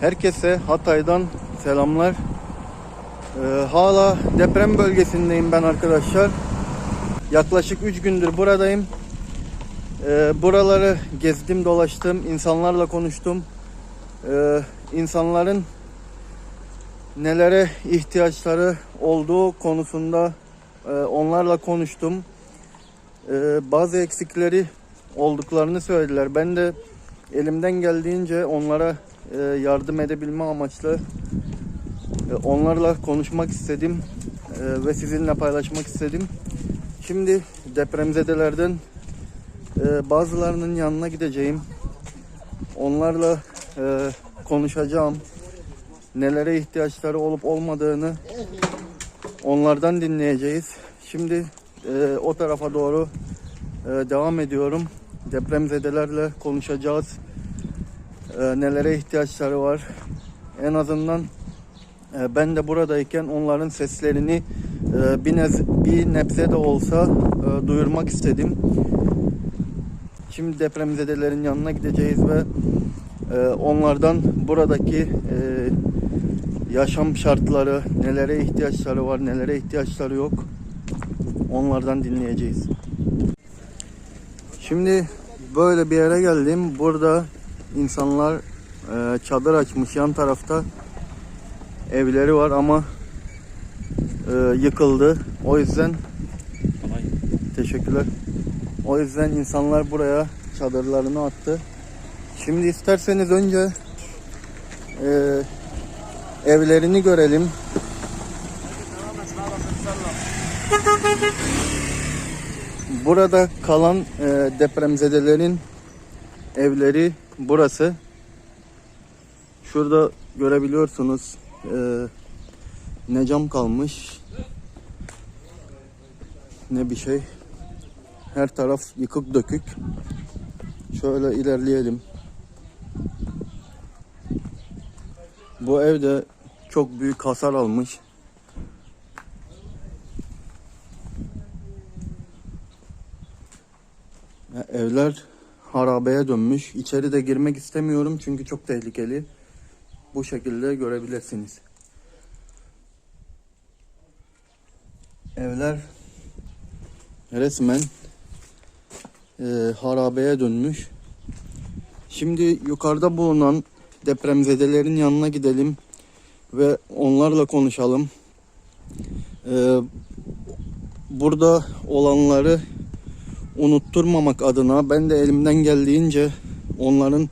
Herkese Hatay'dan selamlar. Ee, hala deprem bölgesindeyim ben arkadaşlar. Yaklaşık 3 gündür buradayım. Ee, buraları gezdim, dolaştım, insanlarla konuştum. Ee, insanların nelere ihtiyaçları olduğu konusunda e, onlarla konuştum. Ee, bazı eksikleri olduklarını söylediler. Ben de elimden geldiğince onlara yardım edebilme amaçlı e, onlarla konuşmak istedim e, ve sizinle paylaşmak istedim. Şimdi depremzedelerden e, bazılarının yanına gideceğim. Onlarla e, konuşacağım. Nelere ihtiyaçları olup olmadığını onlardan dinleyeceğiz. Şimdi e, o tarafa doğru e, devam ediyorum. Depremzedelerle konuşacağız. E, nelere ihtiyaçları var. En azından e, ben de buradayken onların seslerini e, bir, nez, bir nebze de olsa e, duyurmak istedim. Şimdi depremzedelerin yanına gideceğiz ve e, onlardan buradaki e, yaşam şartları, nelere ihtiyaçları var, nelere ihtiyaçları yok. Onlardan dinleyeceğiz. Şimdi böyle bir yere geldim. Burada insanlar e, çadır açmış yan tarafta evleri var ama e, yıkıldı. O yüzden teşekkürler. O yüzden insanlar buraya çadırlarını attı. Şimdi isterseniz önce e, evlerini görelim. Burada kalan e, depremzedelerin evleri burası. Şurada görebiliyorsunuz e, ne cam kalmış ne bir şey. Her taraf yıkık dökük. Şöyle ilerleyelim. Bu evde çok büyük hasar almış. Evler harabeye dönmüş. İçeri de girmek istemiyorum çünkü çok tehlikeli. Bu şekilde görebilirsiniz. Evler resmen e, harabeye dönmüş. Şimdi yukarıda bulunan depremzedelerin yanına gidelim ve onlarla konuşalım. E, burada olanları unutturmamak adına ben de elimden geldiğince onların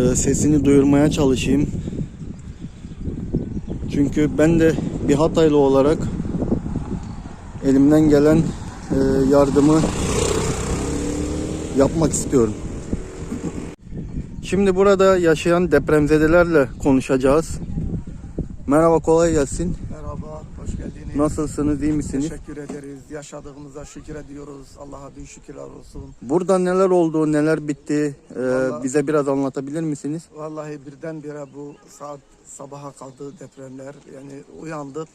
e, sesini duyurmaya çalışayım. Çünkü ben de bir Hataylı olarak elimden gelen e, yardımı yapmak istiyorum. Şimdi burada yaşayan depremzedelerle konuşacağız. Merhaba kolay gelsin. Merhaba, hoş geldiniz. Nasılsınız, iyi misiniz? Teşekkür ederiz. Yaşadığımıza şükür ediyoruz. Allah'a bin şükürler olsun. Burada neler oldu, neler bitti? e, Vallahi- bize biraz anlatabilir misiniz? Vallahi birdenbire bu saat sabaha kaldı depremler. Yani uyandık.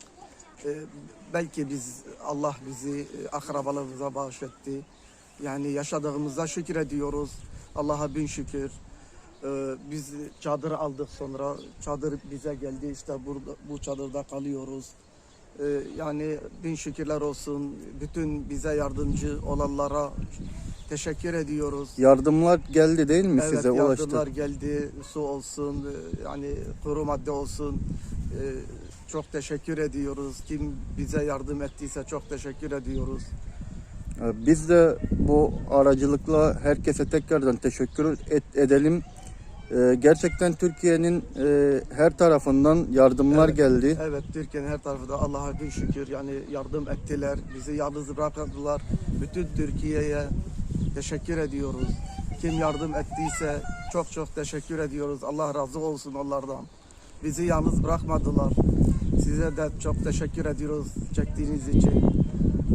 Ee, belki biz Allah bizi e, akrabalarımıza bağışlattı. Yani yaşadığımıza şükür ediyoruz. Allah'a bin şükür. Ee, biz çadır aldık sonra çadır bize geldi işte burada bu çadırda kalıyoruz. Ee, yani bin şükürler olsun bütün bize yardımcı olanlara teşekkür ediyoruz. Yardımlar geldi değil mi Evet size ulaştı? yardımlar geldi su olsun e, yani kuru madde olsun E, çok teşekkür ediyoruz. Kim bize yardım ettiyse çok teşekkür ediyoruz. Ee, Biz de bu aracılıkla herkese tekrardan teşekkür et- edelim. Ee, Gerçekten Türkiye'nin e, her tarafından yardımlar Evet. geldi. Evet Türkiye'nin her tarafı da Allah'a bin şükür yani yardım ettiler. Bizi yalnız bırakmadılar. Bütün Türkiye'ye teşekkür ediyoruz. Kim yardım ettiyse çok çok teşekkür ediyoruz. Allah razı olsun onlardan. Bizi yalnız bırakmadılar. Size de çok teşekkür ediyoruz çektiğiniz için.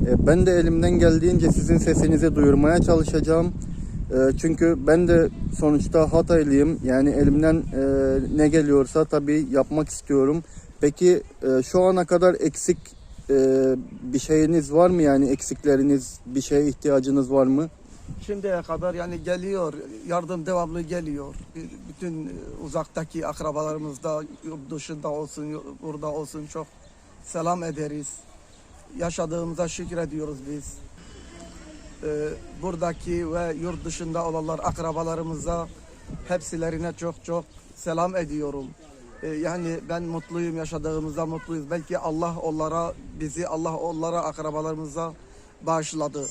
Ee, Ben de elimden geldiğince sizin sesinizi duyurmaya çalışacağım. Ee, Çünkü ben de sonuçta Hataylıyım. Yani elimden e, ne geliyorsa tabii yapmak istiyorum. Peki e, şu ana kadar eksik e, bir şeyiniz var mı? Yani eksikleriniz, bir şeye ihtiyacınız var mı? şimdiye kadar yani geliyor, yardım devamlı geliyor. Bütün uzaktaki akrabalarımız da yurt dışında olsun, burada olsun çok selam ederiz. Yaşadığımıza şükrediyoruz biz. Ee, buradaki ve yurt dışında olanlar akrabalarımıza hepsilerine çok çok selam ediyorum. Ee, yani ben mutluyum yaşadığımızda mutluyuz. Belki Allah onlara bizi Allah onlara akrabalarımıza bağışladı.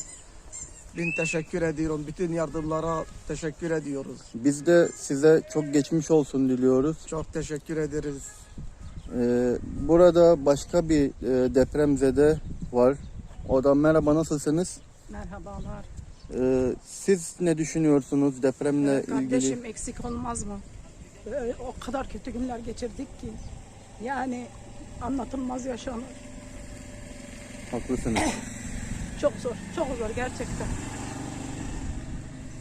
Bin teşekkür ediyorum. Bütün yardımlara teşekkür ediyoruz. Biz de size çok geçmiş olsun diliyoruz. Çok teşekkür ederiz. Ee, burada başka bir e, depremzede var. O da merhaba nasılsınız? Merhabalar. Ee, siz ne düşünüyorsunuz depremle Kardeşim ilgili? eksik olmaz mı? Ee, o kadar kötü günler geçirdik ki. Yani anlatılmaz yaşanır. Haklısınız. Çok zor, çok zor gerçekten.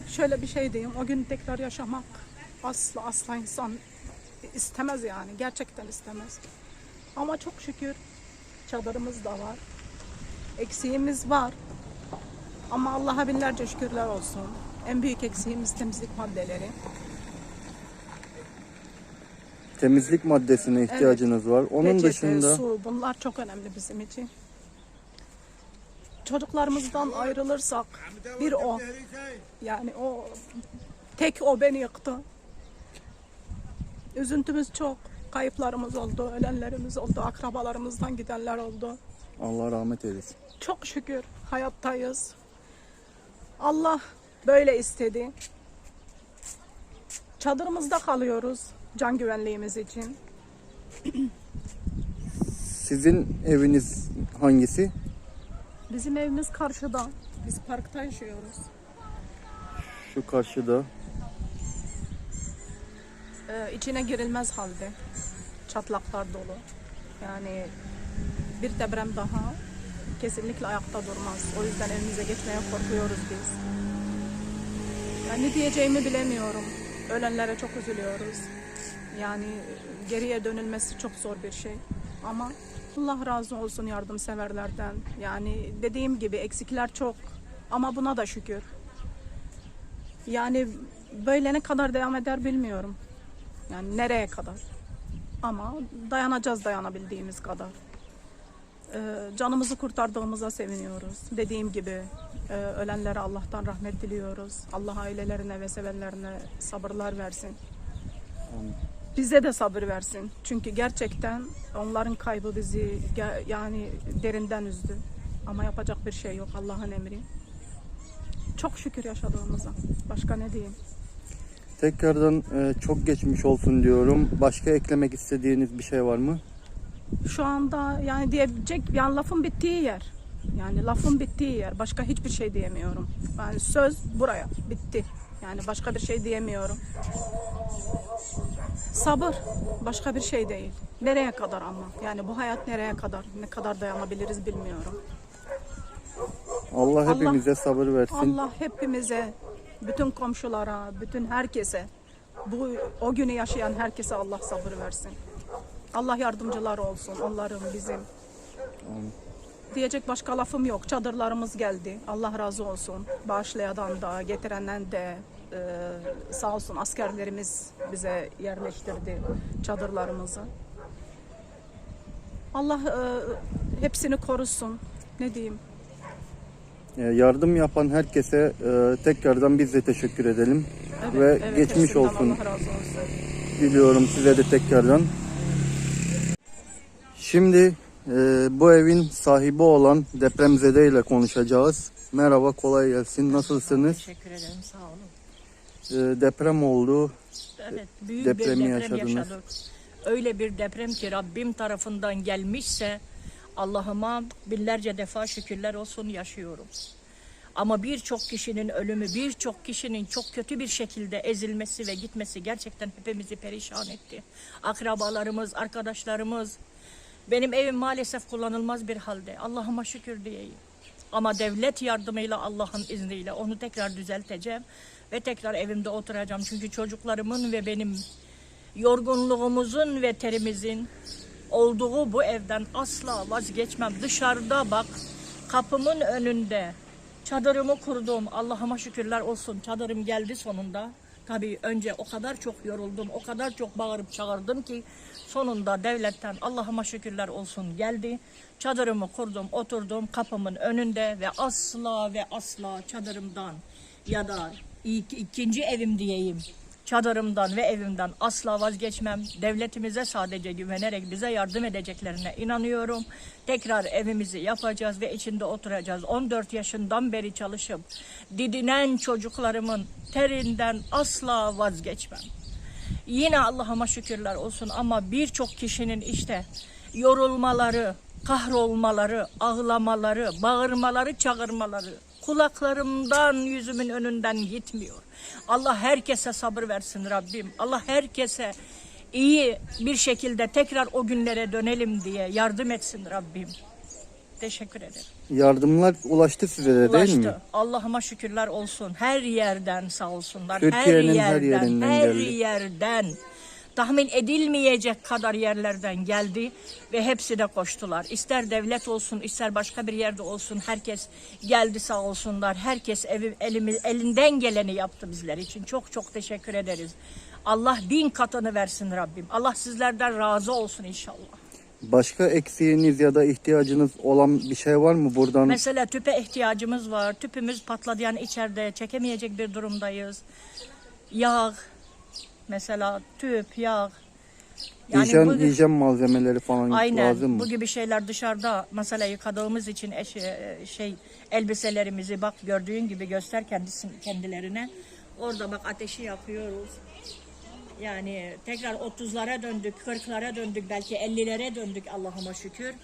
Şöyle bir şey diyeyim, o gün tekrar yaşamak asla asla insan istemez yani, gerçekten istemez. Ama çok şükür çadırımız da var, eksiğimiz var. Ama Allah'a binlerce şükürler olsun. En büyük eksiğimiz temizlik maddeleri. Temizlik maddesine ihtiyacınız var. Onun Peçete, dışında su bunlar çok önemli bizim için. Çocuklarımızdan ayrılırsak bir o yani o tek o beni yıktı. Üzüntümüz çok. Kayıplarımız oldu, ölenlerimiz oldu, akrabalarımızdan gidenler oldu. Allah rahmet eylesin. Çok şükür hayattayız. Allah böyle istedi. Çadırımızda kalıyoruz can güvenliğimiz için. Sizin eviniz hangisi? Bizim evimiz karşıda. Biz parkta yaşıyoruz. Şu karşıda. Ee, içine girilmez halde. Çatlaklar dolu. Yani bir deprem daha kesinlikle ayakta durmaz. O yüzden evimize geçmeye korkuyoruz biz. Yani ne diyeceğimi bilemiyorum. Ölenlere çok üzülüyoruz. Yani geriye dönülmesi çok zor bir şey. Ama Allah razı olsun yardımseverlerden. Yani dediğim gibi eksikler çok. Ama buna da şükür. Yani böyle ne kadar devam eder bilmiyorum. Yani nereye kadar. Ama dayanacağız dayanabildiğimiz kadar. Ee, canımızı kurtardığımıza seviniyoruz. Dediğim gibi e, ölenlere Allah'tan rahmet diliyoruz. Allah ailelerine ve sevenlerine sabırlar versin. Bize de sabır versin. Çünkü gerçekten onların kaybı bizi yani derinden üzdü. Ama yapacak bir şey yok Allah'ın emri. Çok şükür yaşadığımıza. Başka ne diyeyim? Tekrardan e, çok geçmiş olsun diyorum. Başka eklemek istediğiniz bir şey var mı? Şu anda yani diyebilecek yani lafın bittiği yer. Yani lafın bittiği yer. Başka hiçbir şey diyemiyorum. Yani söz buraya bitti. Yani başka bir şey diyemiyorum. Sabır başka bir şey değil. Nereye kadar ama? Yani bu hayat nereye kadar? Ne kadar dayanabiliriz bilmiyorum. Allah Allah- hepimize sabır versin. Allah hepimize, bütün komşulara, bütün herkese, bu o günü yaşayan herkese Allah sabır versin. Allah yardımcılar olsun onların bizim. Diyecek başka lafım yok. Çadırlarımız geldi. Allah razı olsun. Bağışlayan da, getirenden de e, sağ olsun askerlerimiz bize yerleştirdi çadırlarımızı. Allah e, hepsini korusun. Ne diyeyim? E, yardım yapan herkese e, tekrardan biz de teşekkür edelim. Ve geçmiş hepsinden olsun. Allah razı olsun. Diliyorum size de tekrardan. Şimdi e, bu evin sahibi olan depremzede ile konuşacağız. Merhaba, kolay gelsin. Nasılsınız? Teşekkür ederim sağ olun. E, deprem oldu. Evet büyük Depremi bir deprem yaşadınız. yaşadık. Öyle bir deprem ki Rabbim tarafından gelmişse Allah'ıma binlerce defa şükürler olsun yaşıyorum. Ama birçok kişinin ölümü, birçok kişinin çok kötü bir şekilde ezilmesi ve gitmesi gerçekten hepimizi perişan etti. Akrabalarımız, arkadaşlarımız. Benim evim maalesef kullanılmaz bir halde. Allah'ıma şükür diyeyim. Ama devlet yardımıyla Allah'ın izniyle onu tekrar düzelteceğim ve tekrar evimde oturacağım. Çünkü çocuklarımın ve benim yorgunluğumuzun ve terimizin olduğu bu evden asla vazgeçmem. Dışarıda bak kapımın önünde Çadırımı kurdum. Allah'ıma şükürler olsun. Çadırım geldi sonunda. Tabii önce o kadar çok yoruldum, o kadar çok bağırıp çağırdım ki sonunda devletten Allah'ıma şükürler olsun geldi. Çadırımı kurdum, oturdum kapımın önünde ve asla ve asla çadırımdan ya da ilk, ikinci evim diyeyim çadırımdan ve evimden asla vazgeçmem. Devletimize sadece güvenerek bize yardım edeceklerine inanıyorum. Tekrar evimizi yapacağız ve içinde oturacağız. 14 yaşından beri çalışıp didinen çocuklarımın terinden asla vazgeçmem. Yine Allah'ıma şükürler olsun ama birçok kişinin işte yorulmaları, kahrolmaları, ağlamaları, bağırmaları, çağırmaları kulaklarımdan, yüzümün önünden gitmiyor. Allah herkese sabır versin Rabbim. Allah herkese iyi bir şekilde tekrar o günlere dönelim diye yardım etsin Rabbim. Teşekkür ederim. Yardımlar ulaştı size de değil mi? Ulaştı. Allah'ıma şükürler olsun. Her yerden sağ olsunlar. Türkiye'nin her her yerden, her yerden tahmin edilmeyecek kadar yerlerden geldi ve hepsi de koştular. İster devlet olsun, ister başka bir yerde olsun herkes geldi sağ olsunlar. Herkes evi, elimi, elinden geleni yaptı bizler için. Çok çok teşekkür ederiz. Allah bin katını versin Rabbim. Allah sizlerden razı olsun inşallah. Başka eksiğiniz ya da ihtiyacınız olan bir şey var mı buradan? Mesela tüpe ihtiyacımız var. Tüpümüz patladı yani içeride çekemeyecek bir durumdayız. Yağ, mesela tüp, yağ. hijyen, bu, hijyen malzemeleri falan aynen lazım mı? bu gibi şeyler dışarıda mesela yıkadığımız için eş, e, şey elbiselerimizi bak gördüğün gibi göster kendisin kendilerine. Orada bak ateşi yapıyoruz. Yani tekrar 30'lara döndük, 40'lara döndük, belki 50'lere döndük Allah'ıma şükür.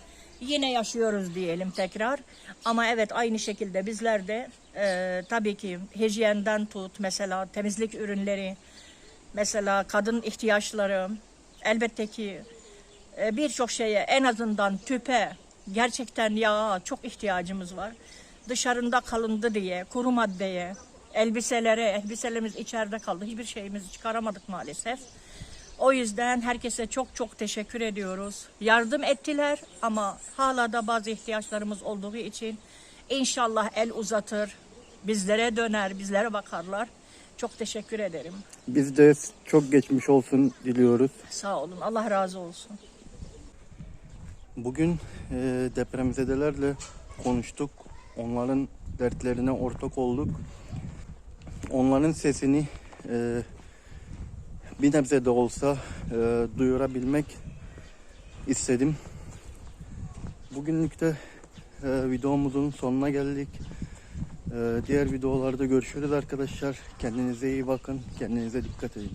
Yine yaşıyoruz diyelim tekrar. Ama evet aynı şekilde bizler de e, tabii ki hijyenden tut mesela temizlik ürünleri, mesela kadın ihtiyaçları, elbette ki e, birçok şeye en azından tüpe, gerçekten yağa çok ihtiyacımız var. Dışarında kalındı diye, kuru maddeye, elbiselere, elbiselerimiz içeride kaldı. Hiçbir şeyimizi çıkaramadık maalesef. O yüzden herkese çok çok teşekkür ediyoruz. Yardım ettiler ama hala da bazı ihtiyaçlarımız olduğu için inşallah el uzatır, bizlere döner, bizlere bakarlar. Çok teşekkür ederim. Biz de çok geçmiş olsun diliyoruz. Sağ olun. Allah razı olsun. Bugün e, depremzedelerle konuştuk. Onların dertlerine ortak olduk. Onların sesini e, bir nebze de olsa e, duyurabilmek istedim. Bugünlük de e, videomuzun sonuna geldik. E, diğer videolarda görüşürüz arkadaşlar. Kendinize iyi bakın. Kendinize dikkat edin.